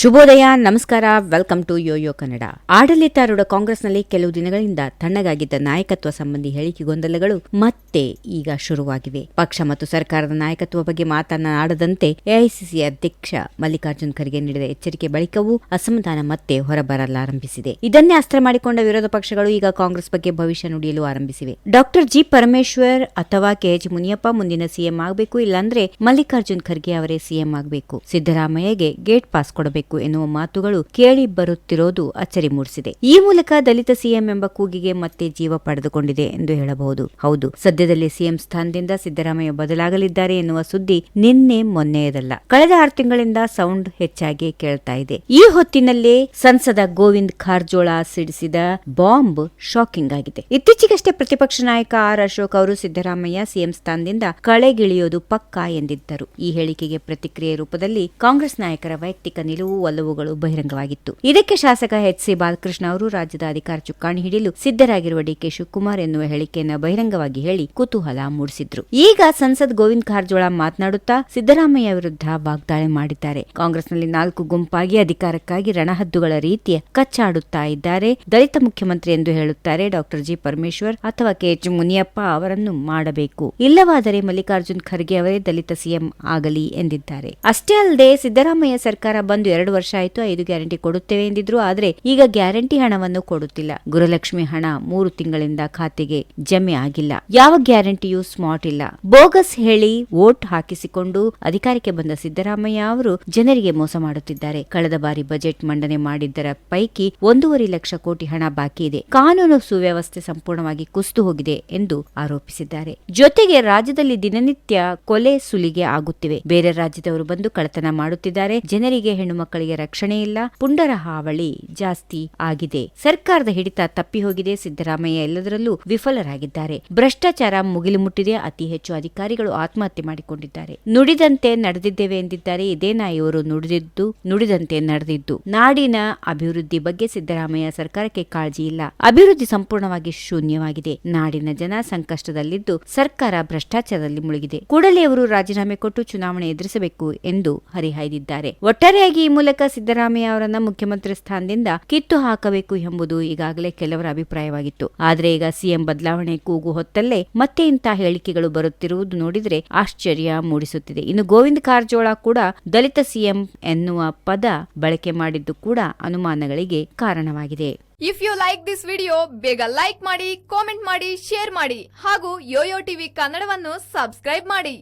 ಶುಭೋದಯ, ನಮಸ್ಕಾರ, welcome to Yoyo Kannada. ಆಡಳಿತಾರೂಢ ಕಾಂಗ್ರೆಸ್ನಲ್ಲಿ ಕೆಲವು ದಿನಗಳಿಂದ ತಣ್ಣಗಾಗಿದ್ದ ನಾಯಕತ್ವ ಸಂಬಂಧಿ ಹೇಳಿಕೆ ಗೊಂದಲಗಳು ಮತ್ತೆ ಈಗ ಶುರುವಾಗಿವೆ. ಪಕ್ಷ ಮತ್ತು ಸರ್ಕಾರದ ನಾಯಕತ್ವ ಬಗ್ಗೆ ಮಾತನಾಡದಂತೆ ಎಐಸಿಸಿ ಅಧ್ಯಕ್ಷ ಮಲ್ಲಿಕಾರ್ಜುನ್ ಖರ್ಗೆ ನೀಡಿದ ಎಚ್ಚರಿಕೆ ಬಳಿಕವೂ ಅಸಮಾಧಾನ ಮತ್ತೆ ಹೊರಬರಲಾರಂಭಿಸಿದೆ. ಇದನ್ನೇ ಅಸ್ತ್ರ ಮಾಡಿಕೊಂಡ ವಿರೋಧ ಪಕ್ಷಗಳು ಈಗ ಕಾಂಗ್ರೆಸ್ ಬಗ್ಗೆ ಭವಿಷ್ಯ ನುಡಿಯಲು ಆರಂಭಿಸಿವೆ. ಡಾಕ್ಟರ್ ಜಿ ಪರಮೇಶ್ವರ್ ಅಥವಾ ಕೆಎಚ್ ಮುನಿಯಪ್ಪ ಮುಂದಿನ ಸಿಎಂ ಆಗಬೇಕು ಇಲ್ಲಾಂದ್ರೆ ಮಲ್ಲಿಕಾರ್ಜುನ್ ಖರ್ಗೆ ಅವರೇ ಸಿಎಂ ಆಗಬೇಕು. ಸಿದ್ದರಾಮಯ್ಯಗೆ ಗೇಟ್ ಪಾಸ್ ಕೊಡಬೇಕು. ಎನ್ನುವ ಮಾತುಗಳು ಕೇಳಿ ಬರುತ್ತಿರೋದು ಅಚ್ಚರಿ ಮೂಡಿಸಿದೆ. ಈ ಮೂಲಕ ದಲಿತ ಸಿಎಂ ಎಂಬ ಕೂಗಿಗೆ ಮತ್ತೆ ಜೀವ ಪಡೆದುಕೊಂಡಿದೆ ಎಂದು ಹೇಳಬಹುದು. ಹೌದು, ಸದ್ಯದಲ್ಲಿ ಸಿಎಂ ಸ್ಥಾನದಿಂದ ಸಿದ್ದರಾಮಯ್ಯ ಬದಲಾಗಲಿದ್ದಾರೆ ಎನ್ನುವ ಸುದ್ದಿ ನಿನ್ನೆ ಮೊನ್ನೆಯದಲ್ಲ. ಕಳೆದ ಆರು ತಿಂಗಳಿಂದ ಸೌಂಡ್ ಹೆಚ್ಚಾಗಿ ಕೇಳ್ತಾ ಇದೆ. ಈ ಹೊತ್ತಿನಲ್ಲೇ ಸಂಸದ ಗೋವಿಂದ್ ಕಾರಜೋಳ ಸಿಡಿಸಿದ ಬಾಂಬ್ ಶಾಕಿಂಗ್ ಆಗಿದೆ. ಇತ್ತೀಚೆಗಷ್ಟೇ ಪ್ರತಿಪಕ್ಷ ನಾಯಕ ಆರ್ ಅಶೋಕ್ ಅವರು ಸಿದ್ದರಾಮಯ್ಯ ಸಿಎಂ ಸ್ಥಾನದಿಂದ ಕಳೆಗಿಳಿಯೋದು ಪಕ್ಕಾ ಎಂದಿದ್ದರು. ಈ ಹೇಳಿಕೆಗೆ ಪ್ರತಿಕ್ರಿಯೆ ರೂಪದಲ್ಲಿ ಕಾಂಗ್ರೆಸ್ ನಾಯಕರ ವೈಯಕ್ತಿಕ ನಿಲುವು ಒಲವುಗಳು ಬಹಿರಂಗವಾಗಿತ್ತು. ಇದಕ್ಕೆ ಶಾಸಕ ಎಚ್ ಸಿ ಬಾಲಕೃಷ್ಣ ಅವರು ರಾಜ್ಯದ ಅಧಿಕಾರ ಚುಕ್ಕಾಣಿ ಹಿಡಿಯಲು ಸಿದ್ದರಾಗಿರುವ ಡಿಕೆ ಶಿವಕುಮಾರ್ ಎನ್ನುವ ಹೇಳಿಕೆಯನ್ನು ಬಹಿರಂಗವಾಗಿ ಹೇಳಿ ಕುತೂಹಲ ಮೂಡಿಸಿದ್ರು. ಈಗ ಸಂಸದ್ ಗೋವಿಂದ್ ಕಾರಜೋಳ ಮಾತನಾಡುತ್ತಾ ಸಿದ್ದರಾಮಯ್ಯ ವಿರುದ್ಧ ವಾಗ್ದಾಳಿ ಮಾಡಿದ್ದಾರೆ. ಕಾಂಗ್ರೆಸ್ನಲ್ಲಿ ನಾಲ್ಕು ಗುಂಪಾಗಿ ಅಧಿಕಾರಕ್ಕಾಗಿ ರಣಹದ್ದುಗಳ ರೀತಿಯ ಕಚ್ಚಾಡುತ್ತಾ ಇದ್ದಾರೆ. ದಲಿತ ಮುಖ್ಯಮಂತ್ರಿ ಎಂದು ಹೇಳುತ್ತಾರೆ ಡಾಕ್ಟರ್ ಜಿ ಪರಮೇಶ್ವರ್ ಅಥವಾ ಕೆ ಎಚ್ ಮುನಿಯಪ್ಪ ಅವರನ್ನು ಮಾಡಬೇಕು. ಇಲ್ಲವಾದರೆ ಮಲ್ಲಿಕಾರ್ಜುನ್ ಖರ್ಗೆ ಅವರೇ ದಲಿತ ಸಿಎಂ ಆಗಲಿ ಎಂದಿದ್ದಾರೆ. ಅಷ್ಟೇ ಅಲ್ಲದೆ ಸಿದ್ದರಾಮಯ್ಯ ಸರ್ಕಾರ ಬಂದು ಎರಡು ವರ್ಷ ಆಯಿತು, ಐದು ಗ್ಯಾರಂಟಿ ಕೊಡುತ್ತೇವೆ ಎಂದಿದ್ರು. ಆದರೆ ಈಗ ಗ್ಯಾರಂಟಿ ಹಣವನ್ನು ಕೊಡುತ್ತಿಲ್ಲ. ಗುರುಲಕ್ಷ್ಮಿ ಹಣ ಮೂರು ತಿಂಗಳಿಂದ ಖಾತೆಗೆ ಜಮೆ ಆಗಿಲ್ಲ. ಯಾವ ಗ್ಯಾರಂಟಿಯೂ ಸ್ಮಾರ್ಟ್ ಇಲ್ಲ. ಬೋಗಸ್ ಹೇಳಿ ವೋಟ್ ಹಾಕಿಸಿಕೊಂಡು ಅಧಿಕಾರಕ್ಕೆ ಬಂದ ಸಿದ್ದರಾಮಯ್ಯ ಅವರು ಜನರಿಗೆ ಮೋಸ ಮಾಡುತ್ತಿದ್ದಾರೆ. ಕಳೆದ ಬಾರಿ ಬಜೆಟ್ ಮಂಡನೆ ಮಾಡಿದ್ದರ ಪೈಕಿ ಒಂದೂವರೆ ಲಕ್ಷ ಕೋಟಿ ಹಣ ಬಾಕಿ ಇದೆ. ಕಾನೂನು ಸುವ್ಯವಸ್ಥೆ ಸಂಪೂರ್ಣವಾಗಿ ಕುಸಿದು ಹೋಗಿದೆ ಎಂದು ಆರೋಪಿಸಿದ್ದಾರೆ. ಜೊತೆಗೆ ರಾಜ್ಯದಲ್ಲಿ ದಿನನಿತ್ಯ ಕೊಲೆ ಸುಲಿಗೆ ಆಗುತ್ತಿವೆ. ಬೇರೆ ರಾಜ್ಯದವರು ಬಂದು ಕಳತನ ಮಾಡುತ್ತಿದ್ದಾರೆ. ಜನರಿಗೆ ಹೆಣ್ಣು ಮಕ್ಕಳಿಗೆ ರಕ್ಷಣೆ ಇಲ್ಲ, ಪುಂಡರ ಹಾವಳಿ ಜಾಸ್ತಿ ಆಗಿದೆ. ಸರ್ಕಾರದ ಹಿಡಿತ ತಪ್ಪಿ ಹೋಗಿದೆ, ಸಿದ್ದರಾಮಯ್ಯ ಎಲ್ಲದರಲ್ಲೂ ವಿಫಲರಾಗಿದ್ದಾರೆ. ಭ್ರಷ್ಟಾಚಾರ ಮುಗಿಲು ಮುಟ್ಟಿದೆ, ಅತಿ ಹೆಚ್ಚು ಅಧಿಕಾರಿಗಳು ಆತ್ಮಹತ್ಯೆ ಮಾಡಿಕೊಂಡಿದ್ದಾರೆ. ನುಡಿದಂತೆ ನಡೆದಿದ್ದೇವೆ ಎಂದಿದ್ದಾರೆ ಇದೇನಾ ಇವರು ನುಡಿದಿದ್ದು, ನುಡಿದಂತೆ ನಡೆದಿದ್ದು. ನಾಡಿನ ಅಭಿವೃದ್ಧಿ ಬಗ್ಗೆ ಸಿದ್ದರಾಮಯ್ಯ ಸರ್ಕಾರಕ್ಕೆ ಕಾಳಜಿ ಇಲ್ಲ. ಅಭಿವೃದ್ಧಿ ಸಂಪೂರ್ಣವಾಗಿ ಶೂನ್ಯವಾಗಿದೆ. ನಾಡಿನ ಜನ ಸಂಕಷ್ಟದಲ್ಲಿದ್ದು, ಸರ್ಕಾರ ಭ್ರಷ್ಟಾಚಾರದಲ್ಲಿ ಮುಳುಗಿದೆ. ಕೂಡಲೇ ಅವರು ರಾಜೀನಾಮೆ ಕೊಟ್ಟು ಚುನಾವಣೆ ಎದುರಿಸಬೇಕು ಎಂದು ಹರಿಹಾಯ್ದಿದ್ದಾರೆ. ಒಟ್ಟಾರೆಯಾಗಿ ಮೂಲಕ ಸಿದ್ದರಾಮಯ್ಯ ಅವರನ್ನ ಮುಖ್ಯಮಂತ್ರಿ ಸ್ಥಾನದಿಂದ ಕಿತ್ತು ಹಾಕಬೇಕು ಎಂಬುದು ಈಗಾಗಲೇ ಕೆಲವರ ಅಭಿಪ್ರಾಯವಾಗಿತ್ತು. ಆದರೆ ಈಗ ಸಿಎಂ ಬದಲಾವಣೆ ಕೂಗು ಹೊತ್ತಲ್ಲೇ ಮತ್ತೆ ಇಂತಹ ಹೇಳಿಕೆಗಳು ಬರುತ್ತಿರುವುದು ನೋಡಿದರೆ ಆಶ್ಚರ್ಯ ಮೂಡಿಸುತ್ತಿದೆ. ಇನ್ನು ಗೋವಿಂದ ಕಾರಜೋಳ ಕೂಡ ದಲಿತ ಸಿಎಂ ಎನ್ನುವ ಪದ ಬಳಕೆ ಮಾಡಿದ್ದು ಕೂಡ ಅನುಮಾನಗಳಿಗೆ ಕಾರಣವಾಗಿದೆ. If you like this video ಬೇಗ ಲೈಕ್ ಮಾಡಿ ಕಾಮೆಂಟ್ ಮಾಡಿ ಶೇರ್ ಮಾಡಿ ಹಾಗೂ ಯೋಯೋ ಟಿವಿ ಕನ್ನಡವನ್ನು ಸಬ್ಸ್ಕ್ರೈಬ್ ಮಾಡಿ.